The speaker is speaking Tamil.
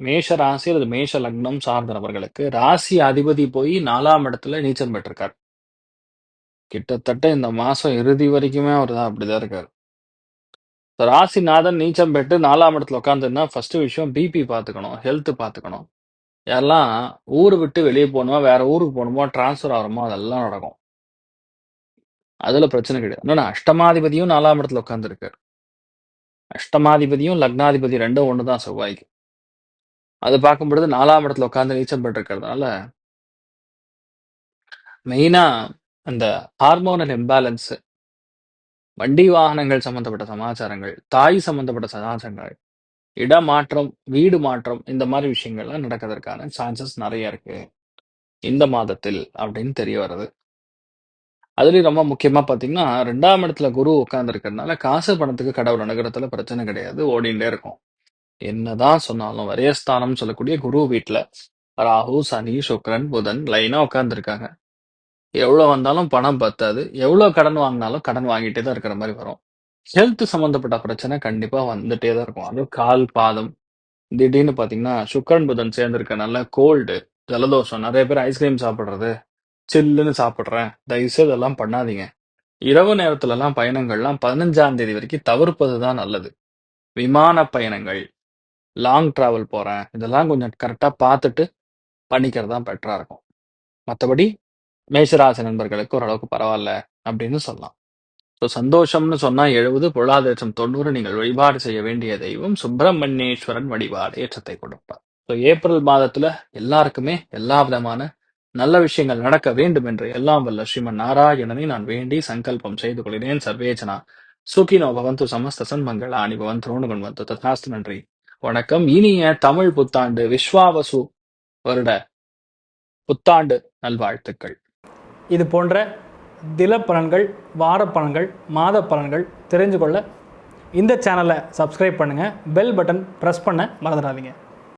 மேஷ ராசி அல்லது மேஷ லக்னம் சார்ந்த நபர்களுக்கு ராசி அதிபதி போய் நாலாம் இடத்துல நீச்சல் பெற்றிருக்கார். கிட்டத்தட்ட இந்த மாசம் இறுதி வரைக்குமே அவர் தான் அப்படிதான் இருக்காரு. ராசிநாதன் நீச்சம் பெற்று நாலாம் இடத்துல உட்கார்ந்துன்னா ஃபர்ஸ்ட் விஷயம் பிபி பார்த்துக்கணும். ஹெல்த் பார்த்துக்கணும். யாரெல்லாம் ஊர் விட்டு வெளியே போகணுமா வேற ஊருக்கு போகணுமோ ட்ரான்ஸ்ஃபர் ஆகிறோமோ அதெல்லாம் நடக்கும். அதுல பிரச்சனை கிடையாது. இன்னொன்னு அஷ்டமாதிபதியும் நாலாம் இடத்துல உட்காந்துருக்காரு அஷ்டமாதிபதியும், லக்னாதிபதி ரெண்டும் ஒன்று தான் செவ்வாய்க்கு. அது பார்க்கும் பொழுது நாலாம் இடத்துல உட்காந்து நீச்சம் பெற்றிருக்கிறதுனால மெயினா அந்த ஹார்மோனல் இம்பேலன்ஸ் வண்டி வாகனங்கள் சம்பந்தப்பட்ட சமாச்சாரங்கள், தாய் சம்பந்தப்பட்ட சமாச்சாரங்கள், இடமாற்றம், வீடு மாற்றம் இந்த மாதிரி விஷயங்கள்லாம் நடக்கிறதுக்கான சான்சஸ் நிறைய இருக்கு. இந்த மாதத்தில் அப்படின்னு தெரிய வருது. அதுலயும் ரொம்ப முக்கியமா பார்த்தீங்கன்னா, 2ஆம் இடத்துல குரு உட்கார்ந்திருக்கிறதுனால காசு பணத்துக்கு கடவுள் அனுகிரகத்துல பிரச்சனை கிடையாது. ஓடிண்டே இருக்கும். என்னதான் சொன்னாலும் விரயஸ்தானம்னு சொல்லக்கூடிய குரு வீட்டுல ராகு, சனி, சுக்ரன் புதன் லைனா உட்காந்துருக்காங்க எவ்வளோ வந்தாலும் பணம் பத்தாது. எவ்வளோ கடன் வாங்கினாலும் கடன் வாங்கிட்டே தான் இருக்கிற மாதிரி வரும். ஹெல்த் சம்பந்தப்பட்ட பிரச்சனை கண்டிப்பா வந்துட்டே தான் இருக்கும். அதுவும் கால், பாதம் திடீர்னு பார்த்தீங்கன்னா, சுக்கரன் புதன் சேர்ந்திருக்கனால கோல்டு, ஜலதோஷம் நிறைய பேர் ஐஸ்கிரீம் சாப்பிட்றது சில்லுன்னு சாப்பிட்றேன் தயவுசெய்து இதெல்லாம் பண்ணாதீங்க. இரவு நேரத்துலலாம் பயணங்கள்லாம் 15ஆம் தேதி வரைக்கும் தவிர்ப்பது தான் நல்லது. விமான பயணங்கள், லாங் டிராவல் போறேன். இதெல்லாம் கொஞ்சம் கரெக்டாக பார்த்துட்டு பண்ணிக்கிறது தான் பெட்டரா இருக்கும். மத்தபடி மேஷராசி நண்பர்களுக்கு ஓரளவுக்கு பரவாயில்ல அப்படின்னு சொல்லலாம். ஸோ சந்தோஷம்னு சொன்னா 70 பொருளாதாரம் 90 நீங்கள் வழிபாடு செய்ய வேண்டிய தெய்வம் சுப்பிரமணியேஸ்வரன் வழிபாடு ஏற்றத்தை கொடுப்பார். ஸோ ஏப்ரல் மாதத்துல எல்லாருக்குமே எல்லா விதமான நல்ல விஷயங்கள் நடக்க வேண்டும் என்று எல்லாம் வல்ல ஸ்ரீமன் நாராயணனை நான் வேண்டி சங்கல்பம் செய்து கொள்கிறேன். சர்வேஜனா சுகினோ பவந்து சமஸ்த சன்மங்களானி பவந்து ரோணுகுண்வந்து ததாஸ்து நன்றி. வணக்கம். இனிய தமிழ் புத்தாண்டு விஸ்வாவசு வருட புத்தாண்டு நல்வாழ்த்துக்கள் இது போன்ற தில பலன்கள் வார பலன்கள் மாத பலன்கள் தெரிஞ்சு கொள்ள இந்த சேனலை சப்ஸ்கிரைப் பண்ணுங்கள் பெல் பட்டன் ப்ரெஸ் பண்ண மறந்துடாதீங்க